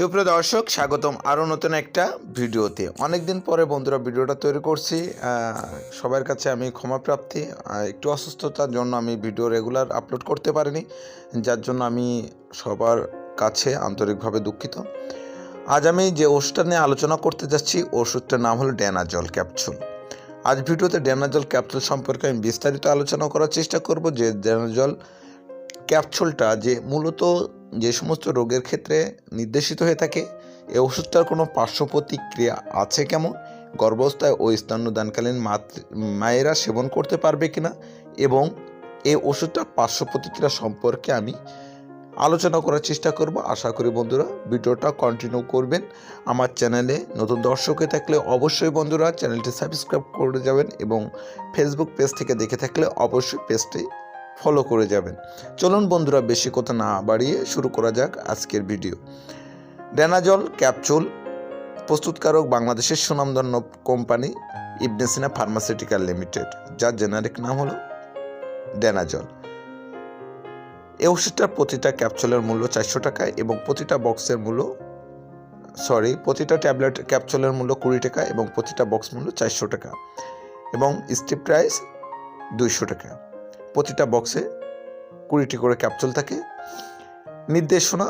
সুপ্রিয় দর্শক, স্বাগতম আরও নতুন একটা ভিডিওতে। অনেকদিন পরে বন্ধুরা ভিডিওটা তৈরি করছি। সবার কাছে আমি ক্ষমাপ্রাপ্তি। একটু অসুস্থতার জন্য আমি ভিডিও রেগুলার আপলোড করতে পারিনি, যার জন্য আমি সবার কাছে আন্তরিকভাবে দুঃখিত। আজ আমি যে ওষুধটা নিয়ে আলোচনা করতে যাচ্ছি, ওষুধটার নাম হলো ড্যানাজল ক্যাপসুল। আজ ভিডিওতে ড্যানাজল ক্যাপসুল সম্পর্কে আমি বিস্তারিত আলোচনা করার চেষ্টা করব, যে ড্যানাজল ক্যাপসুলটা যে মূলত যে সমস্ত রোগের ক্ষেত্রে নির্দেশিত হয়ে থাকে এই ওষুধটার কোনো পার্শ্ব প্রতিক্রিয়া আছে কেমন? গর্ভাবস্থায় ও স্তন্যদানকালীন মাতৃ, মায়েরা সেবন করতে পারবে কিনা? এবং এই ওষুধটার পার্শ্ব প্রতিক্রিয়া সম্পর্কে আমি আলোচনা করার চেষ্টা করব। আশা করি বন্ধুরা ভিডিওটা কন্টিনিউ করবেন। আমার চ্যানেলে নতুন দর্শক হয়ে থাকলে অবশ্যই বন্ধুরা চ্যানেলটি সাবস্ক্রাইব করে যাবেন এবং ফেসবুক পেজ থেকে দেখে থাকলে অবশ্যই পেজটি ফলো করে যাবেন। চলুন বন্ধুরা বেশি কথা না বাড়িয়ে শুরু করা যাক আজকের ভিডিও ড্যানাজল ক্যাপসুল প্রস্তুতকারক বাংলাদেশের সুনামধন্য কোম্পানি ইবনেসিনা ফার্মাসিউটিক্যাল লিমিটেড যার জেনারিক নাম হলো ড্যানাজল এ ওষুধটার প্রতিটা ক্যাপসুলের মূল্য চারশো টাকা এবং প্রতিটা বক্সের মূল্য সরি প্রতিটা ট্যাবলেট ক্যাপসুলের মূল্য কুড়ি টাকা এবং প্রতিটা বক্স মূল্য চারশো টাকা এবং স্টিপ প্রাইস দুইশো টাকা। প্রতিটা বক্সে কুড়িটি করে ক্যাপসুল থাকে। নির্দেশনা,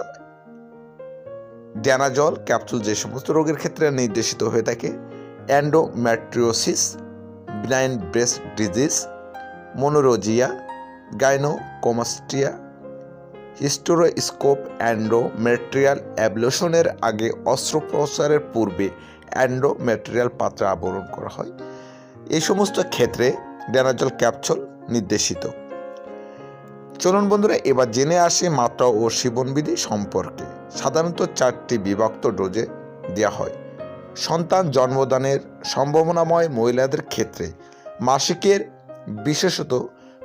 ড্যানাজল, ক্যাপসুল যে সমস্ত রোগের ক্ষেত্রে নির্দেশিত হয়ে থাকে। Endometriosis benign breast disease menorrhagia gynaecomastia hysteroscope endometrial অ্যাবলেশনের আগে অস্ত্রোপচারের পূর্বে অ্যান্ডোমেট্রিয়াল পাত্র আবরণ করা হয়। এই সমস্ত ক্ষেত্রে ড্যানাজল ক্যাপসুল নির্দেশিত। চলুন বন্ধুরা, এবার জেনে আসি মাত্রা ও সেবনবিধি সম্পর্কে। সাধারণত চারটি বিভক্ত ডোজে দেওয়া হয়। সন্তান জন্মদানের সম্ভাবনাময় মহিলাদের ক্ষেত্রে মাসিকের বিশেষত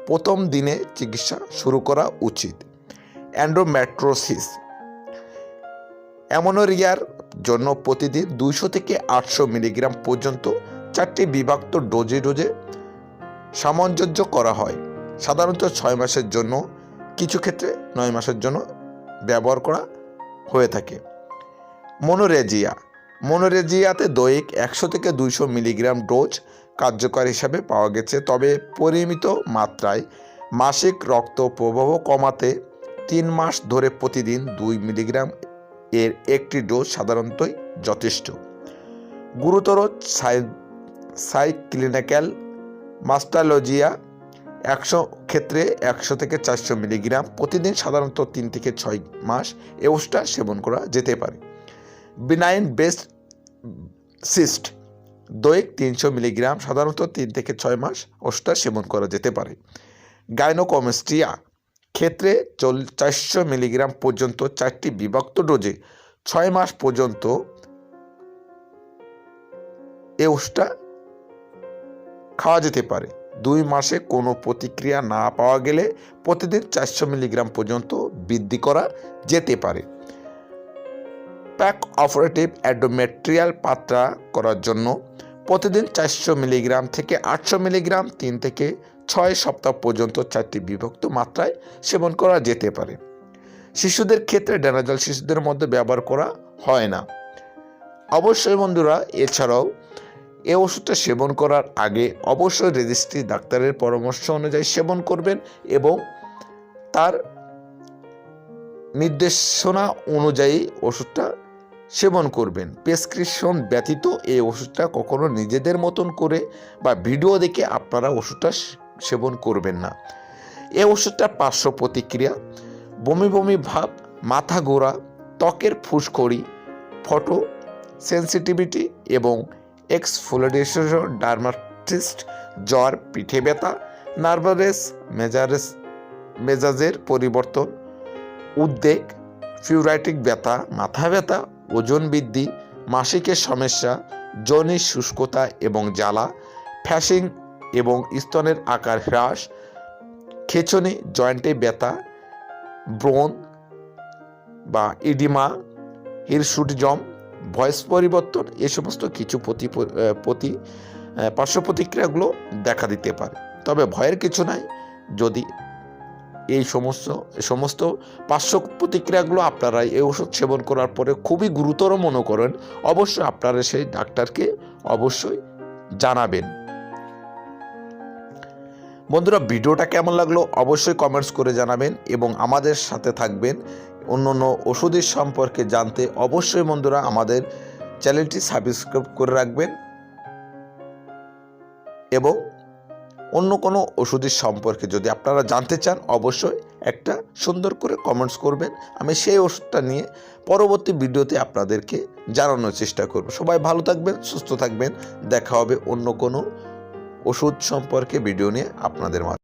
প্রথম দিনে চিকিৎসা শুরু করা উচিত। অ্যান্ড্রোম্যাট্রোসিস অ্যামোনোরিয়ার জন্য প্রতিদিন দুইশো থেকে আটশো মিলিগ্রাম পর্যন্ত চারটি বিভক্ত ডোজে ডোজে সামঞ্জস্য করা হয়। সাধারণত ছয় মাসের জন্য, কিছু ক্ষেত্রে নয় মাসের জন্য ব্যবহার করা হয়ে থাকে। মনোরেজিয়া। মনোরেজিয়াতে দৈহিক একশো থেকে দুইশো মিলিগ্রাম ডোজ কার্যকর হিসাবে পাওয়া গেছে, তবে পরিমিত মাত্রায় মাসিক রক্ত প্রবাহ কমাতে তিন মাস ধরে প্রতিদিন দুই মিলিগ্রাম এর একটি ডোজ সাধারণতই যথেষ্ট। গুরুতর সাই সাইক্লিনিক্যাল মাস্টালজিয়া একশো ক্ষেত্রে একশো থেকে চারশো মিলিগ্রাম, প্রতিদিন সাধারণত তিন থেকে ছয় মাস এ সেবন করা যেতে পারে। বিনাইন বেস্ট সিস্ট, দৈহিক তিনশো মিলিগ্রাম, সাধারণত তিন থেকে ছয় মাস ওষুধটা সেবন করা যেতে পারে। গাইনোকমেস্ট্রিয়া ক্ষেত্রে চল, চারশো মিলিগ্রাম পর্যন্ত চারটি বিভক্ত ডোজে ছয় মাস পর্যন্ত এ খাওয়া যেতে পারে। দুই মাসে কোনো প্রতিক্রিয়া না পাওয়া গেলে প্রতিদিন চারশো মিলিগ্রাম পর্যন্ত বৃদ্ধি করা যেতে পারে। প্যাক অপারেটিভ অ্যাডোমেট্রিয়াল পাত্রা করার জন্য প্রতিদিন চারশো মিলিগ্রাম থেকে আটশো মিলিগ্রাম তিন থেকে ছয় সপ্তাহ পর্যন্ত চারটি বিভক্ত মাত্রায় সেবন করা যেতে পারে। শিশুদের ক্ষেত্রে ড্যানাজল শিশুদের মধ্যে ব্যবহার করা হয় না। অবশ্যই বন্ধুরা, এছাড়াও এ ওষুধটা সেবন করার আগে অবশ্যই রেজিস্ট্রি ডাক্তারের পরামর্শ অনুযায়ী সেবন করবেন এবং তার নির্দেশনা অনুযায়ী ওষুধটা সেবন করবেন। প্রেসক্রিপশন ব্যতীত এই ওষুধটা কখনো নিজেদের মতন করে বা ভিডিও দেখে আপনারা ওষুধটা সেবন করবেন না। এই ওষুধটার পার্শ্ব প্রতিক্রিয়া, বমি বমি ভাব, মাথা ঘোরা, ত্বকের ফুসকড়ি, ফটো সেন্সিটিভিটি এবং এক্সফোলিডেশন ডার্মাটিস্ট জ্বর, পিঠে ব্যথা নার্ভারেস মেজারেস মেজাজের পরিবর্তন, উদ্বেগ ফিউরাইটিক ব্যথা, মাথা ব্যথা, ওজন বৃদ্ধি, মাসিকের সমস্যা যৌনিক শুষ্কতা এবং জ্বালা, ফ্যাশিং এবং স্তনের আকার হ্রাস খেচনি জয়েন্টে ব্যথা, ব্রণ বা ইডিমা হিরসুটজম ভয়েস পরিবর্তন, এ সমস্ত কিছু প্রতি প্রতি পার্শ্ব প্রতিক্রিয়াগুলো দেখা দিতে পারে। তবে ভয়ের কিছু নাই। যদি এই সমস্ত সমস্ত পার্শ্ব প্রতিক্রিয়াগুলো আপনারা এই ওষুধ সেবন করার পরে খুবই গুরুতর মনে করেন, অবশ্যই আপনারা সেই ডাক্তারকে অবশ্যই জানাবেন। বন্ধুরা, ভিডিওটা কেমন লাগল অবশ্যই কমেন্টস করে জানাবেন এবং আমাদের সাথে থাকবেন। অন্য অন্য ওষুধের সম্পর্কে জানতে অবশ্যই বন্ধুরা আমাদের চ্যানেলটি সাবস্ক্রাইব করে রাখবেন এবং অন্য কোনো ওষুধের সম্পর্কে যদি আপনারা জানতে চান, অবশ্যই একটা সুন্দর করে কমেন্টস করবেন। আমি সেই ওষুধটা নিয়ে পরবর্তী ভিডিওতে আপনাদেরকে জানানোর চেষ্টা করব। সবাই ভালো থাকবেন, সুস্থ থাকবেন। দেখা হবে অন্য কোনো ওষুধ সম্পর্কে ভিডিও নিয়ে আপনাদের মাঝে।